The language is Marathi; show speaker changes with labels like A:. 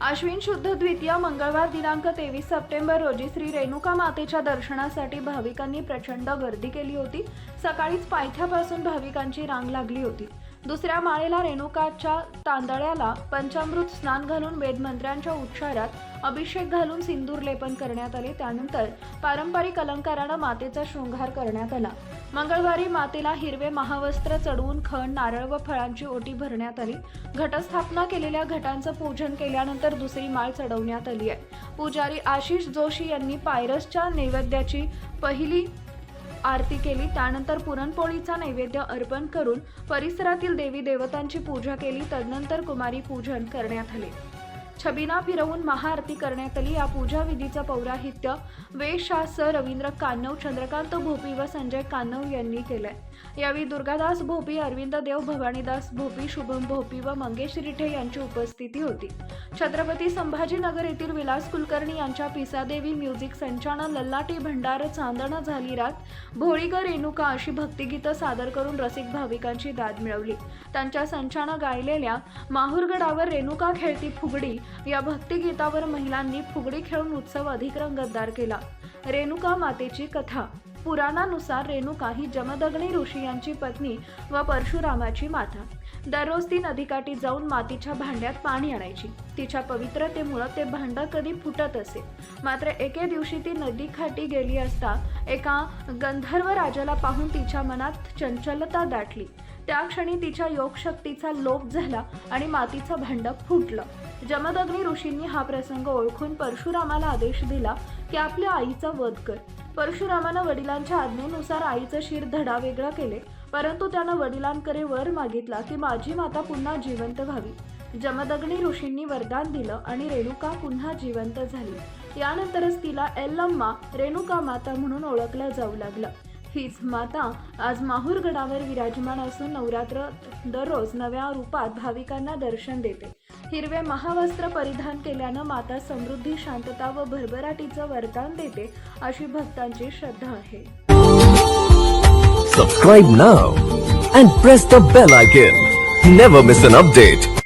A: आश्विन शुद्ध द्वितीय मंगळवार दिनांक तेवीस सप्टेंबर रोजी श्री रेणुका मातेच्या दर्शनासाठी भाविकांनी प्रचंड गर्दी केली होती. सकाळीच पायथ्यापासून भाविकांची रांग लागली होती. दुसऱ्या माळेला रेणुकाच्या तांदळ्याला पंचामृत स्नान घालून वेदमंत्र्यांच्या उच्चारात अभिषेक घालून सिंदूर लेपन करण्यात आले. त्यानंतर पारंपरिक अलंकारानं मातेचा शृंगार करण्यात आला. मंगळवारी मातेला हिरवे महावस्त्र चढवून खण नारळ व फळांची ओटी भरण्यात आली. घटस्थापना केलेल्या घटांचं पूजन केल्यानंतर दुसरी माळ चढवण्यात आली आहे. पुजारी आशिष जोशी यांनी पायरसच्या नैवेद्याची पहिली आरती केली. त्यानंतर पुरणपोळीचा नैवेद्य अर्पण करून परिसरातील देवी देवतांची पूजा केली. तदनंतर कुमारी पूजन करण्यात आले. छबिना फिरवून महाआरती करण्यात आली या पूजा विधीचं पौराहित्य वेशास रवींद्र कान्नव चंद्रकांत भोपी व संजय कान्नव यांनी केलंय. यावेळी दुर्गादास भोपी अरविंद देव भवानीदास भोपी शुभम भोपी व मंगेश रिठे यांची उपस्थिती होती. छत्रपती संभाजीनगर येथील विलास कुलकर्णी यांच्या पिसादेवी म्युझिक संचालन लल्लाटी भंडार चांदणं झाली रात भोळीकर रेणुका अशी भक्तिगीतं सादर करून रसिक भाविकांची दाद मिळवली. त्यांच्या संचानं गायलेल्या माहूरगडावर रेणुका खेळती फुगडी या भक्तिगीतावर महिलांनी फुगडी खेळून उत्सव अधिक रंगतदार केला. रेणुका मातेची कथा. पुराणानुसार रेणुका ही जमदग्नी ऋषी यांची पत्नी व परशुरामाची माता. दररोज ती नदीकाठी जाऊन मातीच्या भांड्यात पाणी आणायची. तिच्या पवित्रतेमुळं ते भांडं कधी फुटत असे. मात्र एके दिवशी ती नदीकाठी गेली असता एका गंधर्व राजाला पाहून तिच्या मनात चंचलता दाटली. त्या क्षणी तिच्या योगशक्तीचा लोप झाला आणि मातीचं भांड फुटलं. जमदग्नी ऋषींनी हा प्रसंग ओळखून परशुरामाला आदेश दिला की आपल्या आईचा वध कर. परशुरामानं वडिलांच्या आज्ञेनुसार आईचं शिर धडा वेगळं केले परंतु त्यानं वडिलांकडे वर मागितला की माझी माता पुन्हा जिवंत व्हावी. जमदग्नी ऋषींनी वरदान दिलं आणि रेणुका पुन्हा जिवंत झाली. यानंतरच तिला एल्लम्मा रेणुका माता म्हणून ओळखलं जाऊ लागलं. हीच माता आज माहूरगडावर विराजमान असून नवरात्र दररोज नव्या रूपात भाविकांना दर्शन देते. हिरवे महावस्त्र परिधान केल्यानं माता समृद्धी शांतता व भरभराटीचं वरदान देते अशी भक्तांची श्रद्धा आहे.
B: Subscribe now and press the bell icon never miss an update